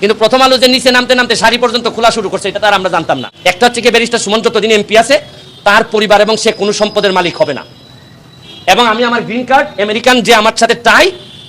কিন্তু প্রথম আলো যে নিচে নামতে নামতে শাড়ি পর্যন্ত খোলা শুরু করছে এটা তার আমরা জানতাম না। একটা হচ্ছে কি ব্যারিস্টার সুমন যতদিন এমপি আছে তার পরিবার এবং সে কোনো সম্পদের মালিক হবে না। এবং আমি আমার গ্রিন কার্ড আমেরিকান যে আমার সাথে টাই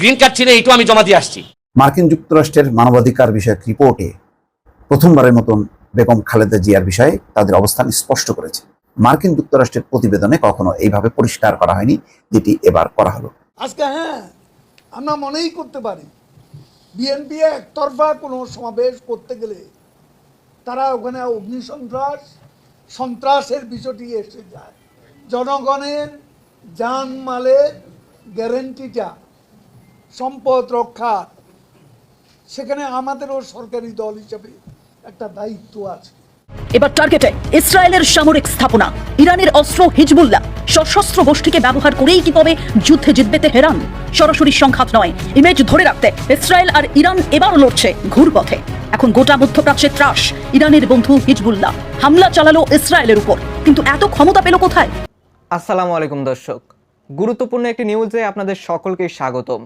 গ্রিন কার্ড ছিল এইটু আমি জমা দিয়ে আসছি। মার্কিন যুক্তরাষ্ট্রের মানবাধিকার বিষয়ক রিপোর্টে প্রথমবারের মতন বেগম খালেদা জিয়ার বিষয়ে তাদের অবস্থান স্পষ্ট করেছে। মার্কিন যুক্তরাষ্ট্রের প্রতিবেদনে কখনো এইভাবে পরিষ্কার করা হয়নি যেটি এবার করা হলো। আজকে হ্যাঁ আমরা মনেই করতে পারি। বিএনপি একতরফা কোনো সমাবেশ করতে গেলে তারা ওখানে অগ্নিসন্ত্রাস সন্ত্রাসের বিষয়টি এসে যায়। জনগণের যান মালের গ্যারেন্টিটা, সম্পদ রক্ষা, সেখানে আমাদেরও সরকারি দল হিসাবে একটা দায়িত্ব আছে। এবার টার্গেটে ইসরায়েলের সামরিক স্থাপনা, ইরানের অস্ত্র হিজবুল্লাহ, সশস্ত্র গোষ্ঠীকে ব্যবহার করেই কি তবে যুদ্ধে জিতবে তেহরান? সরাসরি সংঘাত নয় ইমেজ ধরে রাখতে ইসরায়েল আর ইরান এবারও লড়ছে ঘুরপথে। এখন গোটা মধ্যপ্রাচ্যের ত্রাস, ইরানের বন্ধু হিজবুল্লাহ, হামলা চালালো ইসরায়েলের উপর। কিন্তু এত ক্ষমতা পেল কোথায়? আসসালামু আলাইকুম দর্শক। গুরুত্বপূর্ণ একটি নিউজে আপনাদের সকলকে স্বাগতম।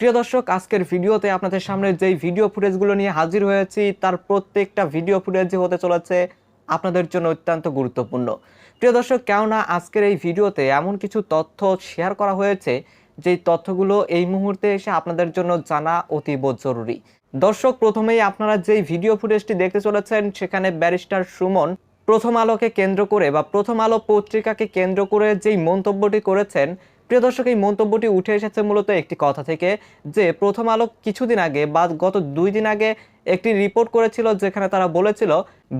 প্রিয় দর্শক, আজকের ভিডিওতে আপনাদের সামনে যেই ভিডিও ফুটেজগুলো নিয়ে হাজির হয়েছি, তার প্রত্যেকটা ভিডিও ফুটেজই হতে চলেছে আপনাদের জন্য অত্যন্ত গুরুত্বপূর্ণ। প্রিয় দর্শক, কেননা আজকের এই ভিডিওতে এমন কিছু তথ্য শেয়ার করা হয়েছে, যেই তথ্যগুলো এই মুহূর্তে এসে আপনাদের জন্য জানা অতীব জরুরি। দর্শক, প্রথমেই আপনারা যেই ভিডিও ফুটেজটি দেখতে চলেছেন, সেখানে ব্যারিস্টার সুমন প্রথম আলোকে কেন্দ্র করে বা প্রথম আলো পত্রিকাকে কেন্দ্র করে যেই মন্তব্যটি করেছেন প্রিয় দর্শক, এই মন্তব্যটি উঠে এসেছে মূলত একটি কথা থেকে যে প্রথম আলো কিছুদিন আগে বা গত দুই দিন আগে একটি রিপোর্ট করেছিল যেখানে তারা বলেছিল,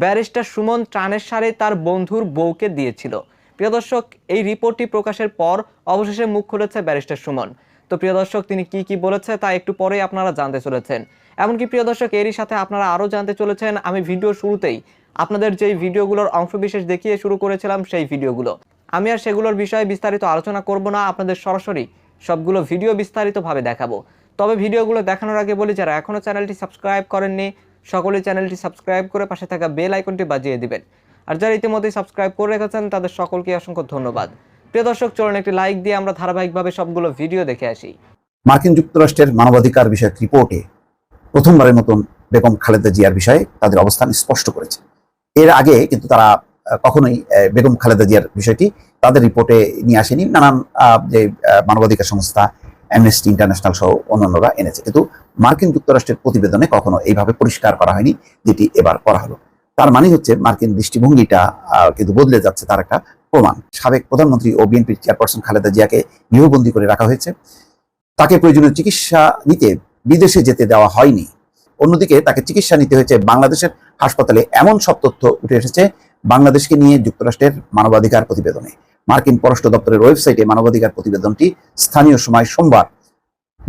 ব্যারিস্টার সুমন ত্রাণের সারে তার বন্ধুর বউকে দিয়েছিল। প্রিয় দর্শক, এই রিপোর্টটি প্রকাশের পর অবশেষে মুখ খুলেছে ব্যারিস্টার সুমন। তো প্রিয় দর্শক, তিনি কি কি বলেছে তা একটু পরেই আপনারা জানতে চলেছেন। এমনকি প্রিয় দর্শক, এরই সাথে আপনারা আরও জানতে চলেছেন, আমি ভিডিও শুরুতেই আপনাদের যেই ভিডিওগুলোর অংশবিশেষ দেখিয়ে শুরু করেছিলাম সেই ভিডিওগুলো। আমি আর সেগুলোর বিষয়ে বিস্তারিত আলোচনা করব না, আপনাদের সরাসরি সবগুলো ভিডিও বিস্তারিতভাবে দেখাবো। তবে ভিডিওগুলো দেখানোর আগে বলি, যারা এখনও চ্যানেলটি সাবস্ক্রাইব করেননি সকলেই চ্যানেলটি সাবস্ক্রাইব করে পাশে থাকা বেল আইকনটি বাজিয়ে দিবেন। আর যারা ইতিমধ্যেই সাবস্ক্রাইব করে রেখেছেন, তাদের সকলকে অসংখ্য ধন্যবাদ। প্রিয় দর্শক, চলুন একটি লাইক দিয়ে আমরা ধারাবাহিকভাবে সবগুলো ভিডিও দেখে আসি। মার্কিন যুক্তরাষ্ট্রের মানবাধিকার বিষয়ক রিপোর্টে প্রথমবারের মতন বেগম খালেদা জিয়ার বিষয়ে তাদের অবস্থান স্পষ্ট করেছে। এর আগে কিন্তু তারা কখনোই বেগম খালেদা জিয়ার বিষয়টি তাদের রিপোর্টে নিয়ে আসেনি। নানান যে মানবাধিকার সংস্থা অ্যামনেস্টি ইন্টারন্যাশনাল সহ অন্যান্যরা এনেছে। কিন্তু মার্কিন যুক্তরাষ্ট্রের প্রতিবেদনে কখনো এইভাবে পরিষ্কার করা হয়নি, যেটি এবার করা হলো। তার মানে হচ্ছে মার্কিন দৃষ্টিভঙ্গিটা কিন্তু বদলে যাচ্ছে তার একটা প্রমাণ। সাবেক প্রধানমন্ত্রী ও বিএনপির চেয়ারপারসন খালেদা জিয়াকে গৃহবন্দী করে রাখা হয়েছে। তাকে প্রয়োজনীয় চিকিৎসা নিতে বিদেশে যেতে দেওয়া হয়নি। অন্যদিকে তাকে চিকিৎসা নিতে হয়েছে বাংলাদেশের হাসপাতালে। এমন সব তথ্য উঠে এসেছে বাংলাদেশকে নিয়ে যুক্তরাষ্ট্রের মানবাধিকার প্রতিবেদনে। মার্কিন পররাষ্ট্র দপ্তরের ওয়েবসাইটে মানবাধিকার প্রতিবেদনটি স্থানীয় সময় সোমবার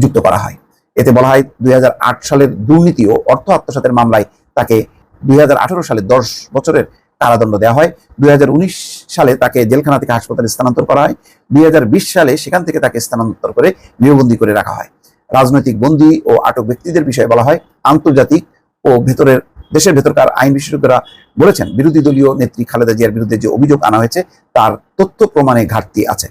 যুক্ত করা হয়। এতে বলা হয়, দুই হাজার আট সালের দুর্নীতি ও অর্থ আত্মসাতের মামলায় তাকে দুই হাজার আঠারো সালে দশ বছরের কারাদণ্ড দেওয়া হয়। দুই হাজার উনিশ সালে তাকে জেলখানা থেকে হাসপাতালে স্থানান্তর করা হয়। দুই হাজার বিশ সালে সেখান থেকে তাকে স্থানান্তর করে গৃহবন্দী করে রাখা হয়। রাজনৈতিক বন্দী ও আটক ব্যক্তিদের বিষয়ে বলা হয়, আন্তর্জাতিক ও ভেতরের দেশের ভেতরকার আইন বিশেষজ্ঞরা বলেছেন, বিরোধী দলীয় নেত্রী খালেদা জিয়ার বিরুদ্ধে যে অভিযোগ আনা হয়েছে, তার তথ্য প্রমাণে ঘাটতি আছে।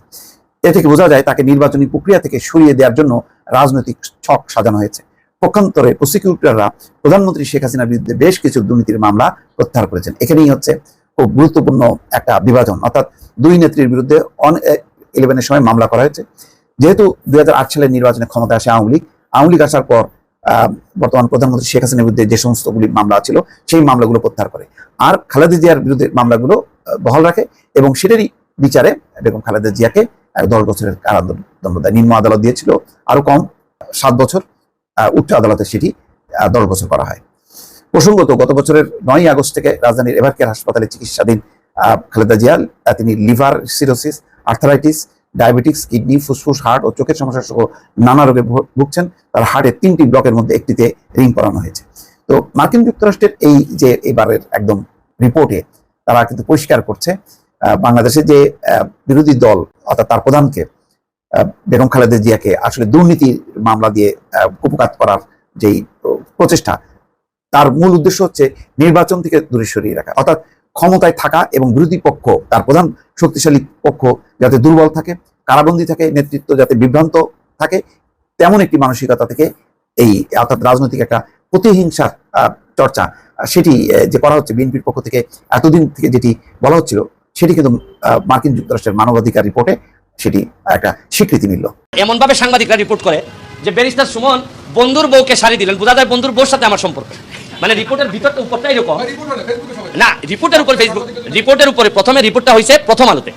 এ থেকে বোঝা যায় তাকে নির্বাচনী প্রক্রিয়া থেকে সরিয়ে দেওয়ার জন্য রাজনৈতিক ছক সাজানো হয়েছে। পক্ষান্তরে প্রসিকিউটররা প্রধানমন্ত্রী শেখ হাসিনার বিরুদ্ধে বেশ কিছু দুর্নীতির মামলা প্রত্যাহার করেছেন। এখানেই হচ্ছে খুব গুরুত্বপূর্ণ একটা বিভাজন। অর্থাৎ দুই নেত্রীর বিরুদ্ধে অন ইলেভেনের সময় মামলা করা হয়েছে। যেহেতু দুই হাজার আট সালের নির্বাচনে ক্ষমতা আসে আওয়ামী লীগ আওয়ামী লীগ আসার পর বর্তমান প্রধানমন্ত্রী শেখ হাসিনার বিরুদ্ধে যে সমস্তগুলি মামলা ছিল সেই মামলাগুলো প্রত্যাহার করে। আর খালেদা জিয়ার বিরুদ্ধে মামলাগুলো বহাল রাখে এবং সেটারই বিচারে বেগম খালেদা জিয়াকে দশ বছরের কারাদণ্ড দেয়। নিম্ন আদালত দিয়েছিল আরও কম সাত বছর উচ্চ আদালতে সেটি দশ বছর করা হয়। প্রসঙ্গত গত বছরের নয় আগস্ট থেকে রাজধানীর এভারকেয়ার হাসপাতালে চিকিৎসাধীন খালেদা জিয়া আহ, তিনি liver cirrhosis arthritis diabetics kidney ফুসফুস হার্ট ও চোখের সমস্যা সহ নানা রোগে ভুগছেন। তার হার্টের তিনটি ব্লকের মধ্যে একটিতে রিং করানো হয়েছে। তো মার্কিন যুক্তরাষ্ট্রের এই যে এবারের একদম রিপোর্টে তারা কিন্তু পরিষ্কার করছে আহ, বাংলাদেশের যে বিরোধী দল অর্থাৎ তার প্রধানকে বেগম খালেদা জিয়াকে আসলে দুর্নীতির মামলা দিয়ে কুপকাত করার যেই প্রচেষ্টা তার মূল উদ্দেশ্য হচ্ছে নির্বাচন থেকে দূরে সরিয়ে রাখা। অর্থাৎ ক্ষমতায় থাকা এবং বিরোধী পক্ষ, তার প্রধান শক্তিশালী পক্ষ যাতে দুর্বল থাকে, কারাবন্দী থাকে, নেতৃত্ব যাতে বিভ্রান্ত থাকে, তেমন একটি মানসিকতা থেকে এই অর্থাৎ রাজনৈতিক একটা প্রতিহিংসার চর্চা সেটি যে করা হচ্ছে বিএনপির পক্ষ থেকে এতদিন থেকে যেটি বলা হচ্ছিল, সেটি কিন্তু মার্কিন যুক্তরাষ্ট্রের মানবাধিকার রিপোর্টে সেটি একটা স্বীকৃতি মিলল। এমনভাবে সাংবাদিকরা রিপোর্ট করে যে ব্যারিস্টার সুমন বন্ধুর বউকে শাড়ি দিলেন, বোঝা যায় বন্ধুর বউর সাথে আমার সম্পর্ক। মানে রিপোর্টের ভিতরটা উপরটা এরকম। না রিপোর্টের উপর ফেসবুক রিপোর্টের উপরে প্রথমে রিপোর্টটা হয়েছে প্রথম আলোতে।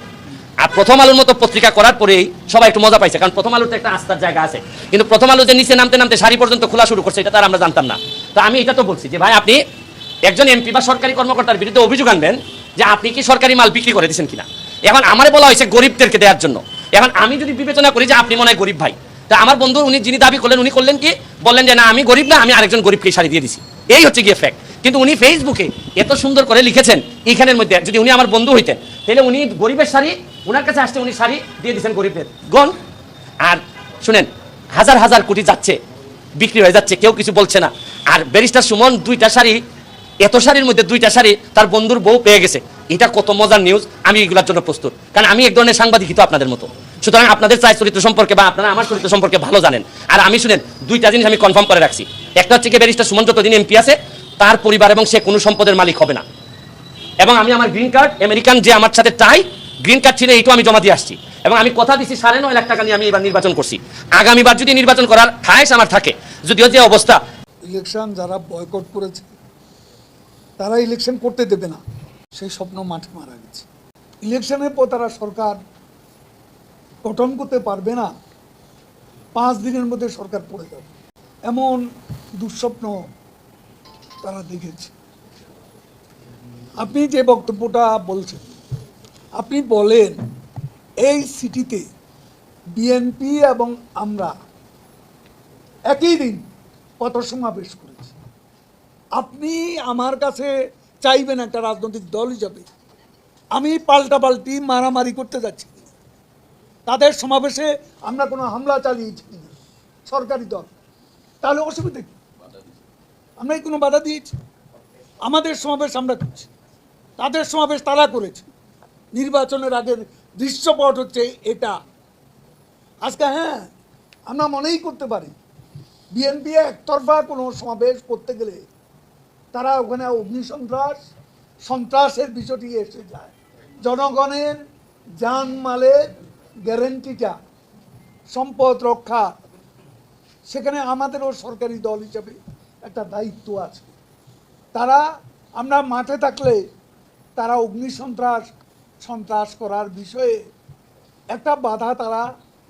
আর প্রথম আলোর মতো পত্রিকা করার পরেই সবাই একটু মজা পাইছে কারণ প্রথম আলোতে একটা আস্থার জায়গা আছে। কিন্তু প্রথম আলো যে নিচে নামতে নামতে শাড়ি পর্যন্ত খোলা শুরু করছে এটা তার আমরা জানতাম না। তো আমি এটা তো বলছি যে ভাই আপনি একজন এমপি বা সরকারি কর্মকর্তার বিরুদ্ধে অভিযোগ আনবেন যে আপনি কি সরকারি মাল বিক্রি করে দিয়েছেন কিনা। এখন আমার বলা হয়েছে গরিবদেরকে দেওয়ার জন্য। এখন আমি যদি বিবেচনা করি যে আপনি মনে হয় গরিব ভাই তা আমার বন্ধু উনি যিনি দাবি করলেন উনি করলেন কি? বললেন যে না আমি গরিব না আমি আরেকজন গরিবকে শাড়ি দিয়ে দিছি। এই হচ্ছে গিয়ে ফ্যাক্ট কিন্তু উনি ফেসবুকে এত সুন্দর করে লিখেছেন, এখানের মধ্যে, যদি উনি আমার বন্ধু হইতেন, তাহলে উনি গরিবের শাড়ি ওনার কাছে আসতে উনি শাড়ি দিয়ে দিয়েছেন গরিবের। গন আর শুনেন, হাজার হাজার কোটি যাচ্ছে, বিক্রি হয়ে যাচ্ছে, কেউ কিছু বলছে না। আর ব্যারিস্টার সুমন দুইটা শাড়ি এত শাড়ির মধ্যে দুইটা শাড়ি তার বন্ধুর বউ পেয়ে গেছে। এটা কত মজার নিউজ আমি এগুলোর জন্য প্রস্তুত। কারণ আমি এক ধরনের সাংবাদিকই তো আপনাদের মতো। সুতরাং আপনাদের চাই চরিত্র সম্পর্কে বা আপনারা আমার চরিত্র সম্পর্কে ভালো জানেন। আর আমি শুনেন, দুইটা জিনিস আমি কনফার্ম করে রাখছি। একটা হচ্ছে কি ব্যারিস্টার সুমন যতদিন এমপি আছে, তার পরিবার এবং সে কোনো সম্পদের মালিক হবে না। এবং আমি আমার গ্রিন কার্ড আমেরিকান যে আমার সাথে টাই গ্রিন কার্ড ছিল এইটাও আমি জমা দিয়ে আসছি। এবং আমি কথা দিচ্ছি সাড়ে নয় লাখ টাকা নিয়ে আমি এবার নির্বাচন করছি। আগামীবার যদি নির্বাচন করার খায়স আমার থাকে, যদিও যে অবস্থা ইলেকশন যারা বয়কট করেছে তারা ইলেকশন করতে দেবে না। সেই স্বপ্ন মাঠে মারা গেছে। ইলেকশনের পর তারা সরকার গঠন করতে পারবে না। পাঁচ দিনের মধ্যে সরকার পড়ে যাবে। এমন দুঃস্বপ্ন তারা দেখেছে। আপনি যে বক্তব্যটা বলছেন, আপনি বলেন এই সিটিতে বিএনপি এবং আমরা একই দিন কত সমাবেশ করেছি। আপনি আমার কাছে চাইবেন একটা রাজনৈতিক দল হিসাবে। আমি পাল্টা পাল্টি মারামারি করতে যাচ্ছি। তাদের সমাবেশে আমরা কোনো হামলা চালিয়েছি কিনা, সরকারি দল। তাহলে অসুবিধা কি? আমরা কি কোনো বাধা দিয়েছি। আমাদের সমাবেশ আমরা করছি। তাদের সমাবেশ তারা করেছে। নির্বাচনের আগের দৃশ্যপট হচ্ছে এটা। আজকে হ্যাঁ আমরা মনেই করতে পারি। বিএনপি একতরফা কোনো সমাবেশ করতে গেলে তারা ওখানে অগ্নিসন্ত্রাস সন্ত্রাসের বিষয়টি এসে যায়। জনগণের জানমালের গ্যারেন্টিটা, সম্পদ রক্ষা, সেখানে আমাদেরও সরকারি দল হিসেবে একটা দায়িত্ব আছে। তারা, আমরা মাঠে থাকলে তারা অগ্নিসন্ত্রাস সন্ত্রাস করার বিষয়ে একটা বাধা তারা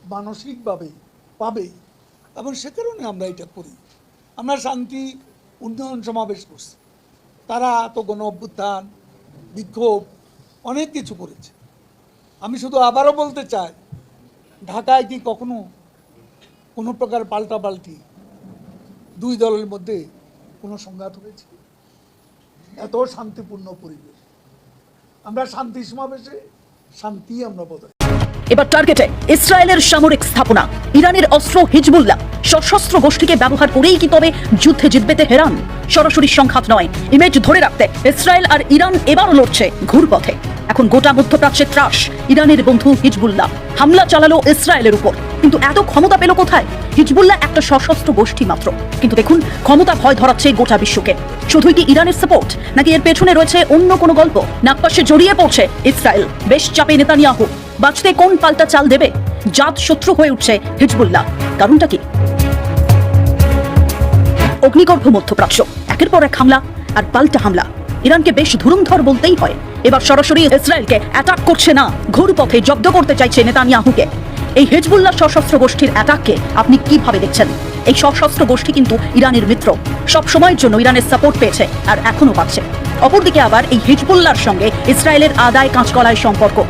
মানসিকভাবে পাবে এবং সে কারণে আমরা এটা করি। আমরা শান্তি উন্নয়ন সমাবেশ করছে। তারা তো গণ অভ্যুত্থান বিক্ষোভ অনেক কিছু করেছে। আমি শুধু আবারও বলতে চাই, ঢাকায় কি কখনো কোনো প্রকার পাল্টাপাল্টি দুই দলের মধ্যে কোনো সংঘাত হয়েছে? এত শান্তিপূর্ণ পরিবেশ। আমরা শান্তি সমাবেশে শান্তি আমরা বজায় এবার টার্গেটে ইসরায়েলের সামরিক স্থাপনা, ইরানের অস্ত্র হিজবুল্লাহ। সশস্ত্র গোষ্ঠীকে ব্যবহার করেই কি তবে যুদ্ধে জিতবে তেহরান? সরাসরি সংঘাত নয় ইমেজ ধরে রাখতে ইসরায়েল আর ইরান এবারও লড়ছে ঘুরপথে। এখন গোটা মধ্যপ্রাচ্যে ত্রাস, ইরানের বন্ধু হিজবুল্লাহ। হামলা চালালো ইসরায়েলের উপর। কিন্তু এত ক্ষমতা পেল কোথায়? হিজবুল্লাহ একটা সশস্ত্র গোষ্ঠী মাত্র। কিন্তু দেখুন, ক্ষমতা ভয় ধরাচ্ছে গোটা বিশ্বকে। শুধুই কি ইরানের সাপোর্ট নাকি এর পেছনে রয়েছে অন্য কোনো গল্প? নাকপাশে জড়িয়ে পড়ছে ইসরায়েল। বেশ চাপে নেতানিয়াহু। বাঁচতে কোন পাল্টা চাল দেবে? জাত শত্রু হয়ে উঠছে হিজবুল্লাহ। কারণটা কি? অগ্নিগর্ভ মধ্যপ্রাচ্য। একের পর এক হামলা আর পাল্টা হামলা। ইরানকে বেশ ধুরুমধর বলতেই হয়। এবার সরাসরি ইসরায়েলকে অ্যাটাক করছে না। ঘোর পথে জব্দ করতে চাইছে নেতানিয়াহুকে। এই হিজবুল্লাহ সশস্ত্র গোষ্ঠীর অ্যাটাককে আপনি কীভাবে দেখছেন? এই সশস্ত্র গোষ্ঠী কিন্তু ইরানের মিত্র। সব সময়ের জন্য ইরানের সাপোর্ট পেয়েছে আর এখনও পাচ্ছে। অপরদিকে আবার এই হিজবুল্লাহর সঙ্গে ইসরায়েলের আদায় কাঁচকলায় সম্পর্ক।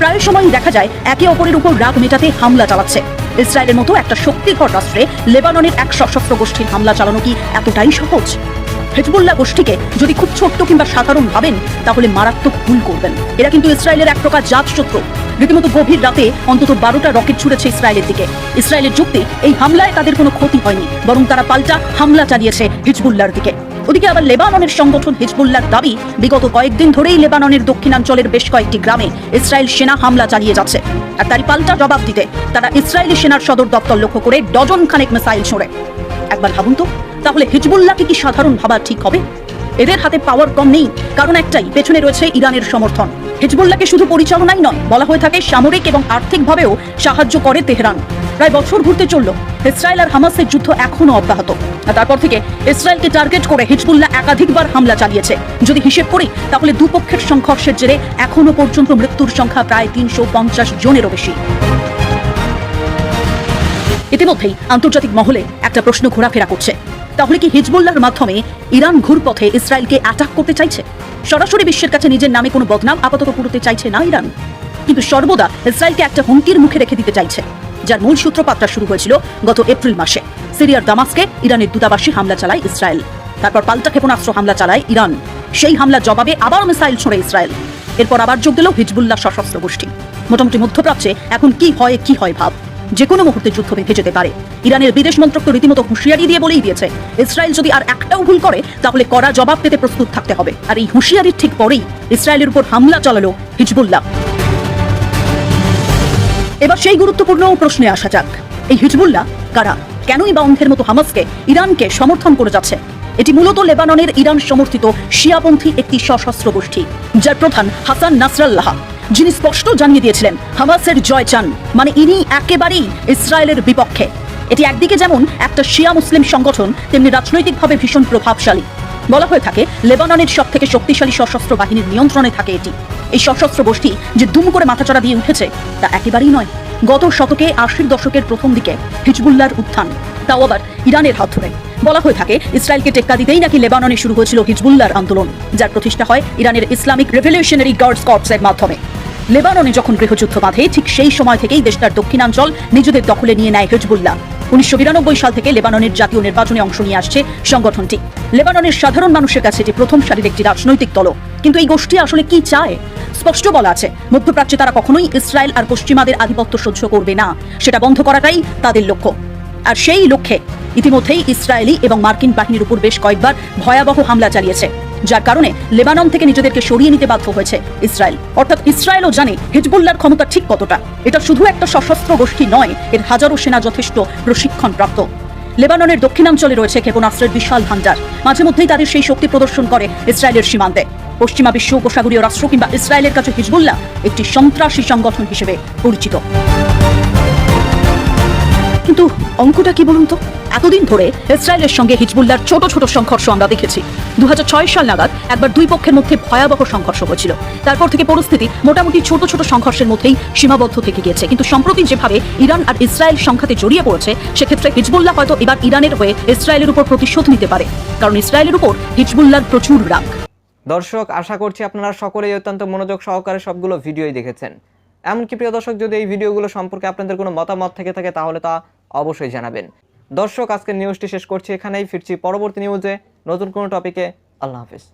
প্রায় সময় দেখা যায় একে অপরের উপর রাগ মেটাতে হামলা চালাচ্ছে। ইসরায়েলের মতো একটা শক্তিধর রাষ্ট্রে লেবাননের এক সশস্ত্র গোষ্ঠীর হামলা চালানো কি এতটাই সহজ? হেজবুল্লাহ গোষ্ঠীকে যদি খুব ছোট্ট কিংবা সাধারণ ভাবেন, তাহলে মারাত্মক ভুল করবেন। এরা কিন্তু ইসরায়েলের এক প্রকার জাত শত্রু রীতিমতো গভীর রাতে অন্তত বারোটা রকেট ছুড়েছে ইসরায়েলের দিকে। ইসরায়েলের যুক্তি, এই হামলায় তাদের কোনো ক্ষতি হয়নি, বরং তারা পাল্টা হামলা চালিয়েছে হিজবুল্লাহর দিকে। ওদিকে আবার লেবাননের সংগঠন হিজবুল্লার দাবি, বিগত কয়েকদিন ধরেই লেবাননের দক্ষিণাঞ্চলের বেশ কয়েকটি গ্রামে ইসরায়েল সেনা হামলা চালিয়ে যাচ্ছে। আর তারই পাল্টা জবাব দিতে তারা ইসরায়েলি সেনার সদর দপ্তর লক্ষ্য করে ডজন খানেক মিসাইল ছোড়ে। একবার ভাবুন তো, তাহলে হিজবুল্লাহকে কি সাধারণ ভাবা ঠিক হবে? এদের হাতে পাওয়ার কম নেই, কারণ একটাই, পেছনে রয়েছে ইরানের সমর্থন। হিজবুল্লাহকে শুধু পরিচালনাই নয়, বলা হয়ে থাকে সামরিক এবং আর্থিকভাবেও সাহায্য করে তেহরান। প্রায় বছর ঘুরতে চলল। ইসরায়েল আর হামাসের যুদ্ধ এখনও অব্যাহত। আর তারপর থেকে ইসরায়েলকে টার্গেট করে হিজবুল্লাহ একাধিকবার হামলা চালিয়েছে। যদি হিসেব করি, তাহলে দুপক্ষের সংঘর্ষের জেরে এখনও পর্যন্ত মৃত্যুর সংখ্যা প্রায় তিনশো পঞ্চাশ জনেরও বেশি। ইতিমধ্যেই আন্তর্জাতিক মহলে একটা প্রশ্ন ঘোরাফেরা করছে। তাহলে কি হিজবুল্লাহর মাধ্যমে ইরান ঘুরপথে ইসরায়েলকে অ্যাটাক করতে চাইছে? সরাসরি বিশ্বের কাছে নিজের নামে কোনো বদনাম আপাতত পুরোতে চাইছে না ইরান। কিন্তু সর্বদা ইসরায়েলকে একটা হুমকির মুখে রেখে দিতে চাইছে, যার মূল সূত্রপাতটা শুরু হয়েছিল গত এপ্রিল মাসে। সিরিয়ার দামাস্কে ইরানের দূতাবাসে হামলা চালায় ইসরায়েল। তারপর পাল্টা ক্ষেপণাস্ত্র হামলা চালায় ইরান। সেই হামলার জবাবে আবার মিসাইল ছোড়ে ইসরায়েল। এরপর আবার যোগ দিল হিজবুল্লাহ সশস্ত্র গোষ্ঠী। মোটামুটি মধ্যপ্রাচ্যে এখন কি হয় কি হয় ভাব? যে কোনো মুহূর্তে যুদ্ধ বেঁধে যেতে পারে। ইরানের বিদেশ মন্ত্রক তো রীতিমতো হুঁশিয়ারি দিয়ে বলেই দিয়েছে, ইসরায়েল যদি আর একটাও ভুল করে, তাহলে কড়া জবাব পেতে প্রস্তুত থাকতে হবে। আর এই হুঁশিয়ারির ঠিক পরেই ইসরায়েলের উপর হামলা চালালো হিজবুল্লাহ। এবার সেই গুরুত্বপূর্ণ প্রশ্নে আসা যাক। এই হিজবুল্লাহ কারা? কেনই বা অন্ধের মতো হামাসকে ইরানকে সমর্থন করে যাচ্ছে? এটি মূলত লেবাননের ইরান সমর্থিত শিয়াপন্থী একটি সশস্ত্র গোষ্ঠী, যার প্রধান হাসান নাসরাল্লাহ। যিনি স্পষ্ট জানিয়ে দিয়েছিলেন, হামাসের জয় চান মানে ইনি একেবারেই ইসরায়েলের বিপক্ষে। এটি একদিকে যেমন একটা শিয়া মুসলিম সংগঠন, তেমনি রাজনৈতিকভাবে ভীষণ প্রভাবশালী। বলা হয়ে থাকে, লেবাননের সব থেকে শক্তিশালী সশস্ত্র বাহিনীর নিয়ন্ত্রণে থাকে এটি। এই সশস্ত্র গোষ্ঠী যে দুম করে মাথাচড়া দিয়ে উঠেছে, তা একেবারেই নয়। গত শতকে আশির দশকের প্রথম দিকে হিজবুল্লার উত্থান, তাও আবার ইরানের হাত ধরে। বলা হয়ে থাকে, ইসরায়েলকে টেক্কা দিতেই নাকি লেবাননে শুরু হয়েছিল হিজবুল্লার আন্দোলন, যার প্রতিষ্ঠা হয় ইরানের ইসলামিক রেভলিউশনারি গার্ডস কর্পসের মাধ্যমে। লেবাননে যখন গৃহযুদ্ধ বাঁধে, ঠিক সেই সময় থেকেই দেশটার দক্ষিণাঞ্চল নিজেদের দখলে নিয়ে নেয় হিজবুল্লাহ। উনিশশো সাল থেকে লেবাননের জাতীয় নির্বাচনে অংশ নিয়ে আসছে সংগঠনটি। লেবাননের সাধারণ মানুষের কাছে এটি প্রথম সারির একটি রাজনৈতিক দল কিন্তু এই গোষ্ঠী আসলে কি চায়? স্পষ্ট বলা আছে, মধ্যপ্রাচ্যে তারা কখনোই ইসরায়েল আর পশ্চিমাদের আধিপত্য সহ্য করবে না। সেটা বন্ধ করাটাই তাদের লক্ষ্য। আর সেই লক্ষ্যে ইতিমধ্যেই ইসরায়েলি এবং মার্কিন বাহিনীর উপর বেশ কয়েকবার ভয়াবহ হামলা চালিয়েছে। যার কারণে লেবানন থেকে নিজেদেরকে সরিয়ে নিতে বাধ্য হয়েছে ইসরায়েল। অর্থাৎ ইসরায়েলও জানে হিজবুল্লার ক্ষমতা ঠিক কতটা। এটা শুধু একটা সশস্ত্র গোষ্ঠী নয়, এর হাজারো সেনা যথেষ্ট প্রশিক্ষণ প্রাপ্ত লেবাননের দক্ষিণাঞ্চলে রয়েছে ক্ষেপণাস্ত্রের বিশাল ভান্ডার মাঝে মধ্যেই তাদের সেই শক্তি প্রদর্শন করে ইসরায়েলের সীমান্তে। পশ্চিমা বিশ্ব উপসাগরীয় রাষ্ট্র কিংবা ইসরায়েলের কাছে হিজবুল্লাহ একটি সন্ত্রাসী সংগঠন হিসেবে পরিচিত। কিন্তু অঙ্কটা কি বলুন তো? এতদিন ধরে ইসরায়েলের সঙ্গে হিজবুল্লার ছোট ছোট সংঘর্ষ আমরা দেখেছি। দু সাল নাগাদ একবার দুই পক্ষের মধ্যে ভয়াবহ সংঘর্ষ হয়েছিল। তারপর থেকে পরিস্থিতি মোটামুটি ছোট ছোট সংঘর্ষের মধ্যেই সীমাবদ্ধ থেকে গিয়েছে। কিন্তু সম্প্রতি যেভাবে ইরান আর ইসরায়েল সংঘাতে জড়িয়ে পড়েছে, সেক্ষেত্রে হিজবুল্লাহ হয়তো এবার ইরানের হয়ে ইসরায়েলের উপর প্রতিশোধ নিতে পারে। কারণ ইসরায়েলের উপর হিজবুল্লার প্রচুর রাগ। দর্শক, আশা করছি আপনারা সকলেই অত্যন্ত মনোযোগ সহকারে সবগুলো ভিডিওই দেখেছেন। এমনকি প্রিয় দর্শক, যদি এই ভিডিওগুলো সম্পর্কে আপনাদের কোনো মতামত থেকে থাকে, তাহলে তা অবশ্যই জানাবেন। দর্শক, আজকের নিউজটি শেষ করছি এখানেই, ফিরছি পরবর্তী নিউজে নতুন কোনো টপিকে আল্লাহ হাফিজ।